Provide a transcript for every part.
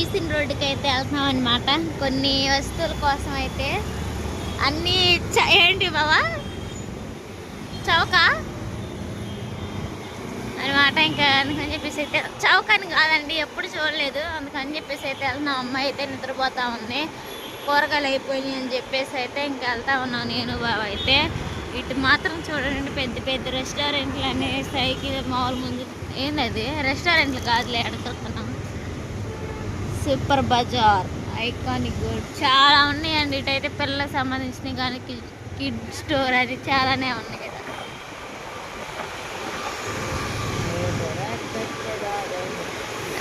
బీసీన్ రోడ్డుకి అయితే వెళ్తున్నాం అనమాట కొన్ని వస్తువుల కోసం అయితే అన్నీ చ- ఏంటి బావా? చౌక? అనమాట ఇంకా అందుకని చెప్పేసి అయితే చౌక అని కాదండి ఎప్పుడు చూడలేదు. అందుకని చెప్పేసి అయితే వెళ్తున్నాం. అమ్మాయి అయితే నిద్రపోతా ఉంది. కూరగాయలు అయిపోయినాయి అని చెప్పేసి అయితే ఇంకా వెళ్తా ఉన్నాం నేను బావ అయితే. ఇటు మాత్రం చూడండి పెద్ద పెద్ద రెస్టారెంట్లు అనే సైకిల్ మామూలు ముందు ఏందది? రెస్టారెంట్లు కాదులే అడుగుతున్నాం సూపర్ బజార్. ఐకానిక్ గుడ్ చాలా ఉన్నాయండి. ఇటైతే పిల్లలకు సంబంధించినవి కానీ కిడ్ కిడ్ స్టోర్ అది చాలానే ఉన్నాయి. కదా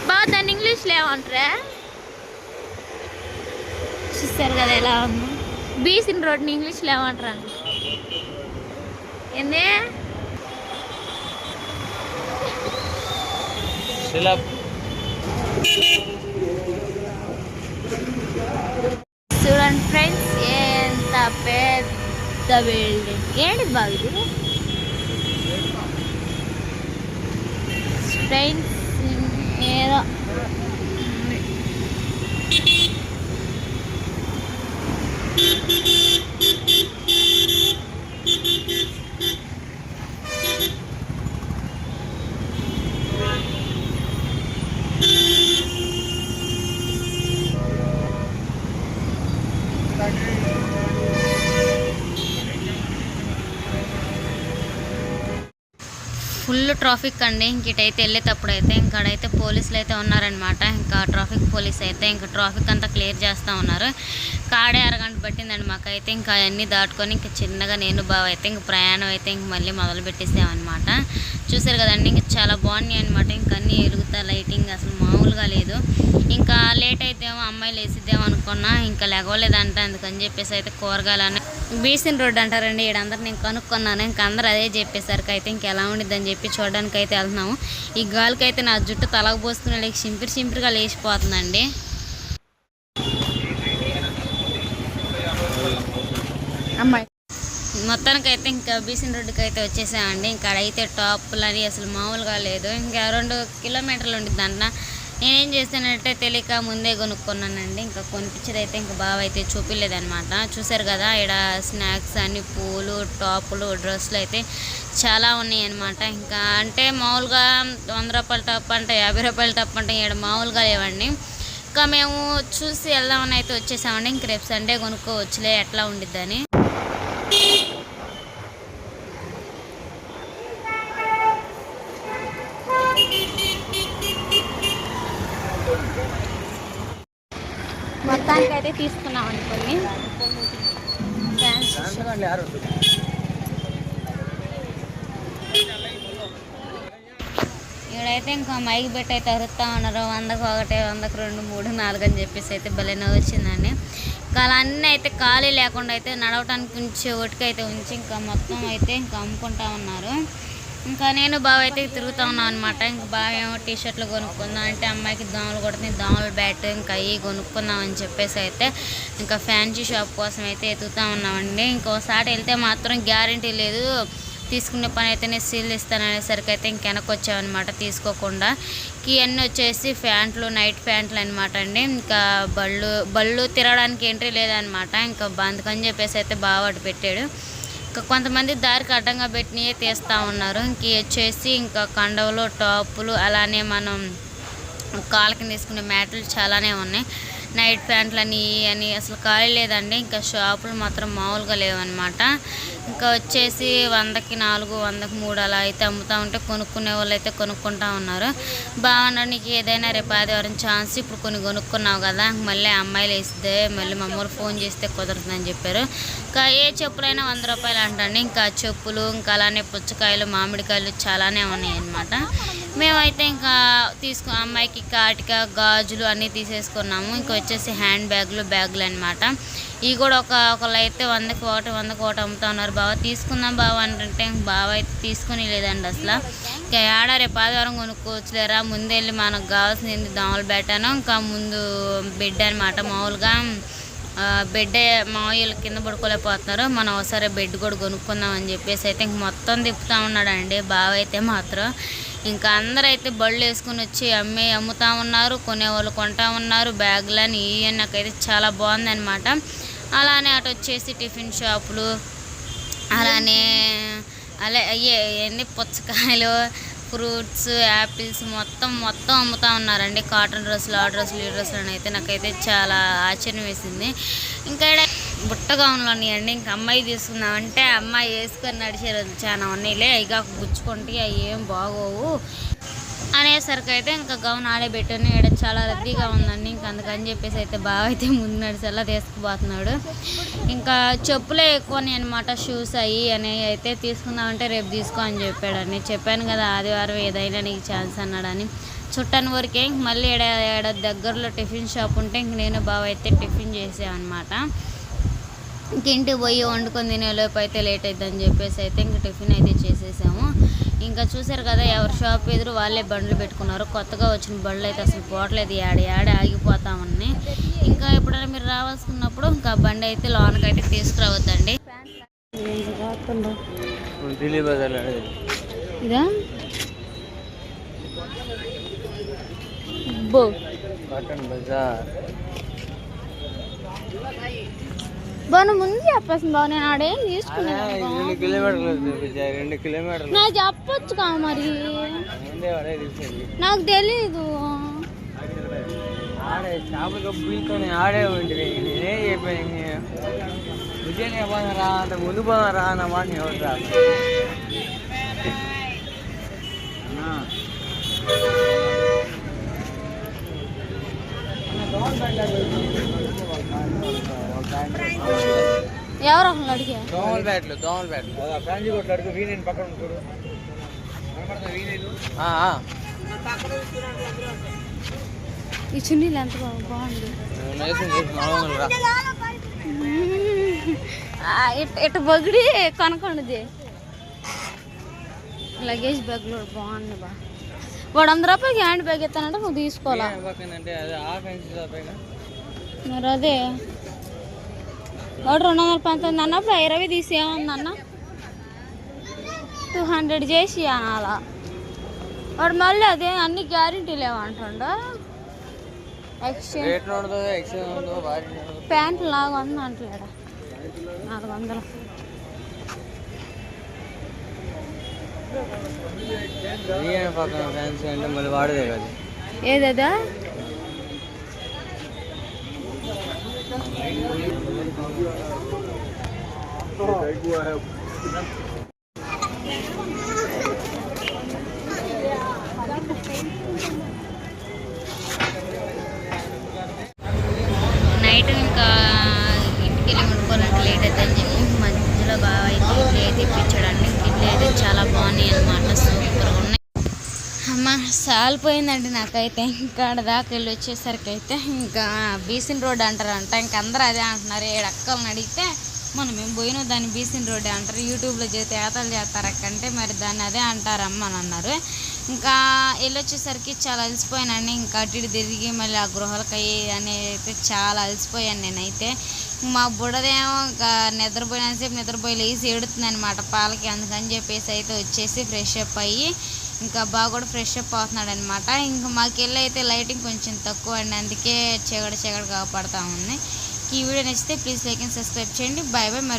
బాగా దాన్ని ఇంగ్లీష్లో ఏమంటారా? చూస్తారు కదా ఎలా ఉంది. బీసిన్ రోడ్ని ఇంగ్లీష్లో ఏమంటారా ఏంది? సిలబ్ చూడండి ఫ్రెండ్స్ ఎంత పెద్ద బిల్డింగ్ ఏంటి బాగా ఇది ఫ్రెండ్స్ ఏదో Thank you. ఫుల్ ట్రాఫిక్ అండి. ఇంక ఇటైతే వెళ్ళేటప్పుడు అయితే ఇంకాడైతే పోలీసులు అయితే ఉన్నారనమాట ఇంకా ట్రాఫిక్ పోలీస్ అయితే ఇంకా ట్రాఫిక్ అంతా క్లియర్ చేస్తూ ఉన్నారు. కాడే అరగంట పట్టిందండి మాకైతే. ఇంకా అవన్నీ దాటుకొని ఇంకా చిన్నగా నేను బావ అయితే ఇంక ప్రయాణం అయితే ఇంక మళ్ళీ మొదలు పెట్టేసామన్నమాట. చూసారు కదండి ఇంకా చాలా బాగున్నాయి అనమాట ఇంకా అన్నీ ఎలుగుతా లైటింగ్ అసలు మామూలుగా లేదు. ఇంకా లేట్ అయితేమో అమ్మాయిలు వేసిద్దాం అనుకున్నా ఇంకా లెగవలేదంట అందుకని చెప్పేసి అయితే కూరగాయలు బీసిన్ రోడ్ అంటారండి ఈడందరూ నేను కనుక్కున్నాను. ఇంకా అందరూ అదే చెప్పేసరికి అయితే ఇంక ఎలా ఉండిద్దని చెప్పి చూడడానికి అయితే వెళ్తున్నాము. ఈ గాలికి అయితే నా జుట్టు తలకు పోసుకునే లేక సింపిరి సింపిరిగా లేచిపోతుందండి. అమ్మాయి. మొత్తానికైతే ఇంకా బీసిన్ రోడ్డుకి అయితే వచ్చేసామండి. ఇంకా అయితే టాప్లు అని అసలు మామూలుగా లేదు. ఇంకా రెండు కిలోమీటర్లు ఉండిద్ది నేనేం చేశానంటే తెలియక ముందే కొనుక్కున్నానండి. ఇంకా కొనిపించేది అయితే ఇంకా బాగా అయితే చూపించలేదనమాట చూసారు కదా ఇక్కడ స్నాక్స్ అన్ని పూలు టాపులు డ్రెస్సులు అయితే చాలా ఉన్నాయి అనమాట ఇంకా అంటే మామూలుగా వంద రూపాయల టప్ అంటే యాభై రూపాయల టప్ అంటే ఇక్కడ మామూలుగా లేవండి. ఇంకా మేము చూసి వెళ్దామని అయితే వచ్చేసామండి. ఇంక రేపు సండే కొనుక్కోవచ్చులే ఎట్లా ఉండిద్దని. మొత్తానికి అయితే తీసుకున్నాం అనుకోండి ఇక్కడైతే ఇంకా మైక్ పెట్టి అయితే అరుస్తూ ఉన్నారు. వందకు ఒకటి వందకు రెండు మూడు నాలుగు అని చెప్పేసి అయితే భలేనే వచ్చిందండి ఇంకా అలా అన్నీ అయితే ఖాళీ లేకుండా అయితే నడవటానికి ఉంచి ఒకటికైతే ఉంచి ఇంకా మొత్తం అయితే ఇంకా అమ్ముకుంటా ఉన్నారు. ఇంకా నేను బాగా అయితే తిరుగుతా ఉన్నాను అనమాట ఇంకా బాగా ఏమో టీ షర్ట్లు కొనుక్కుందాం అంటే అమ్మాయికి దోమలు కొడుతుంది దోమలు బ్యాట్ ఇంకా అవి కొనుక్కుందాం అని చెప్పేసి అయితే ఇంకా ఫ్యాన్సీ షాప్ కోసం అయితే ఎతుకుతా ఉన్నామండి. ఇంకోసారి వెళ్తే మాత్రం గ్యారంటీ లేదు. తీసుకునే పని అయితేనే సీల్ ఇస్తాననేసరికి అయితే ఇంక వచ్చామన్నమాట తీసుకోకుండా. ఇవన్నీ వచ్చేసి ప్యాంట్లు నైట్ ప్యాంట్లు అనమాట అండి. ఇంకా బళ్ళు బళ్ళు తిరగడానికి ఎంట్రీ లేదనమాట ఇంకా అందుకని చెప్పేసి అయితే బాగా పెట్టాడు. ఇంకా కొంతమంది దారికి అడ్డంగా పెట్టినవి తీస్తూ ఉన్నారు. ఇంక వచ్చేసి ఇంకా కండవలు టాపులు అలానే మనం కాళ్ళకి తీసుకునే మ్యాట్లు చాలానే ఉన్నాయి. నైట్ ప్యాంట్లు అని అని అసలు ఖాళీ లేదండి. ఇంకా షాపులు మాత్రం మామూలుగా లేవన్నమాట. ఇంకా వచ్చేసి వందకి నాలుగు వందకి మూడు అలా అయితే అమ్ముతూ ఉంటే కొనుక్కునే వాళ్ళు అయితే కొనుక్కుంటా ఉన్నారు. బాగున్నా నీకు ఏదైనా రేపు ఆదివారం ఛాన్స్ ఇప్పుడు కొన్ని కొనుక్కున్నావు కదా మళ్ళీ అమ్మాయిలు వేస్తే మళ్ళీ మమ్మల్ని ఫోన్ చేస్తే కుదరదని చెప్పారు. ఇంకా ఏ చెప్పులైనా వంద రూపాయలు అంటండి. ఇంకా చెప్పులు ఇంకా అలానే పుచ్చకాయలు మామిడికాయలు చాలానే ఉన్నాయి అన్నమాట మేమైతే ఇంకా తీసుకు అమ్మాయికి కాటిక గాజులు అన్నీ తీసేసుకున్నాము. ఇంకా వచ్చేసి హ్యాండ్ బ్యాగులు బ్యాగులు అనమాట ఇవి కూడా ఒక ఒకళ్ళు అయితే వందకి ఒకటి వందకి ఒకటి అమ్ముతా ఉన్నారు బావ. తీసుకుందాం బావ అంటే బావ అయితే తీసుకుని లేదండి అసలు. ఇంకా ఏడా రేపు ఆదివారం కొనుక్కోవచ్చులేరా? ముందు వెళ్ళి మనకు కావాల్సింది దోమలు పెట్టాను ఇంకా ముందు బెడ్ అనమాట మామూలుగా. బెడ్ మామూలు కింద పడుకోలేకపోతున్నారు. మనం ఒకసారి బెడ్ కూడా కొనుక్కుందాం అని చెప్పేసి అయితే ఇంక మొత్తం తిప్పుతా ఉన్నాడండి. బావ అయితే మాత్రం ఇంకా అందరైతే అయితే బళ్ళు వేసుకుని వచ్చి అమ్మే అమ్ముతా ఉన్నారు కొనేవాళ్ళు కొంటా ఉన్నారు బ్యాగులని ఇవన్నీ నాకైతే చాలా బాగుందనమాట అలానే అటు వచ్చేసి టిఫిన్ షాపులు అలానే అలా అయ్యే ఏంది పుచ్చకాయలు ఫ్రూట్స్ యాపిల్స్ మొత్తం మొత్తం అమ్ముతా ఉన్నారండి. కాటన్ డ్రెస్సులు ఆ డ్రెస్సులు ఈ డ్రెస్సులు అని అయితే నాకైతే చాలా ఆశ్చర్యం వేసింది. ఇంకా బుట్టగా ఉన్నాయండి ఇంకా అమ్మాయి తీసుకుందామంటే అమ్మాయి వేసుకొని నడిచే రోజు చాలా ఉన్నాయిలే ఇక గుచ్చుకుంటే అవి ఏం బాగోవు. అనేసరికి అయితే ఇంకా గౌన్ ఆడే పెట్టాను ఇక్కడ చాలా రద్దీగా ఉందండి. ఇంకా అందుకని చెప్పేసి అయితే బాగా అయితే ముందు నడిచేలా తీసుకుపోతున్నాడు. ఇంకా చెప్పులే ఎక్కువ అనమాట షూస్ అయ్యి అని అయితే తీసుకుందామంటే రేపు తీసుకో అని చెప్పాడని చెప్పాను కదా ఆదివారం ఏదైనా నీకు ఛాన్స్ అన్నాడని. చుట్టాను వరకే ఇంక మళ్ళీ ఏడ దగ్గరలో టిఫిన్ షాప్ ఉంటే ఇంక నేను బాగా అయితే టిఫిన్ చేసామన్నమాట ఇంటికి పోయి వండుకొని తినేలోపు అయితే లేట్ అవుతుందని చెప్పేసి అయితే ఇంక టిఫిన్ అయితే చేసేసాము. ఇంకా చూసారు కదా ఎవరి షాప్ ఎదురు వాళ్ళే బండ్లు పెట్టుకున్నారు. కొత్తగా వచ్చిన బండ్లు అయితే అసలు పోవట్లేదు. యాడ యాడ ఆగిపోతామని ఇంకా ఎప్పుడైనా మీరు రావాల్సుకున్నప్పుడు ఇంకా బండి అయితే తీసుకురావద్దండి. ఇదా? బో కాటన్ బజార్. బాను ముందు చెప్పేసింది బాబు నేను ఆడేం తీసుకున్నాను రెండు కిలోమీటర్లు రెండు కిలోమీటర్లు. నాకు చెప్పొచ్చు కా మరి? నాకు తెలీదు. ఆడే చేపల కబ్బులతోనే ఆడే ఉంటుంది నేనే చెప్పాను విజయనే పోదాం రా అంత ముందు పోదాం రా అన్న మాట ఎవరు రా అన్నా. ఎవరు అడిగా? దోమల బ్యాట్లు దోమల బ్యాట్లు. ఫ్రాంజీ కొట్లు అడుగు వీణేని పక్కన ఆ. ఈ చున్నీలు ఎంత బాగు- బాగుంది. ఇట్- బొగిడి కొనకొండది లగేజ్ బ్యాగ్లో బాగుంది బా. వాడు వంద రూపాయలకి హ్యాండ్ బ్యాగ్ ఇస్తానంటే నువ్వు తీసుకోవాలా? మరి అదే. వాడు రెండు వందల పంతొమ్మిది అన్నప్పుడు ఇరవై తీసి ఏముంది అన్న. టూ హండ్రెడ్ చేసి అనాలా. వాడు మళ్ళీ అదే అన్ని గ్యారెంటీ లేవంటాడు. ఎక్స్చేంజ్ ప్యాంట్ లాగా ఉంది అంటలేడా నాలుగు వందలు ఏదేదా? నైట్ ఇంకా ఇంటికి వెళ్ళి వండుకోవాలంటే లేట్ అయితే మధ్యలో బాగా అయితే ఇడ్లీ అయితే ఇప్పించాడండి ఇడ్లీ అయితే చాలా బాగున్నాయి అనమాట సూపర్గా ఉన్నాయి. అమ్మ సాలిపోయిందండి నాకైతే. ఇంకా దాకా వెళ్ళి వచ్చేసరికి అయితే ఇంకా బీసిన్ రోడ్ అంటారంట. ఇంకా అందరూ అదే అంటున్నారు. ఏడు అక్కలను అడిగితే మనం మేము పోయిన దాన్ని బీసిన్ రోడ్ అంటారు. యూట్యూబ్లో చేస్తే ఏతలు చేస్తారు అక్కంటే మరి దాన్ని అదే అంటారమ్మ అని అన్నారు. ఇంకా వెళ్ళొచ్చేసరికి చాలా అలసిపోయానండి. ఇంకా అటు ఇటు తిరిగి మళ్ళీ ఆ గృహాలకి అనేది అయితే చాలా అలసిపోయాను నేనైతే. మా బుడదేమో ఇంకా నిద్రపోయినంతసేపు నిద్రపోయి లేచి ఏడుతుంది అనమాట పాలకి అందుకని చెప్పేసి అయితే వచ్చేసి ఫ్రెష్ అప్ అయ్యి ఇంకా బాగా కూడా ఫ్రెష్ అప్ అవుతున్నాడు అనమాట ఇంకా మాకెళ్ళి అయితే లైటింగ్ కొంచెం తక్కువ అండి. అందుకే చీకటి చీకటి కాపాడుతూ ఉంది. ఈ వీడియో నచ్చితే ప్లీజ్ లైక్ అండ్ సబ్స్క్రైబ్ చేయండి. బాయ్ బాయ్ మరి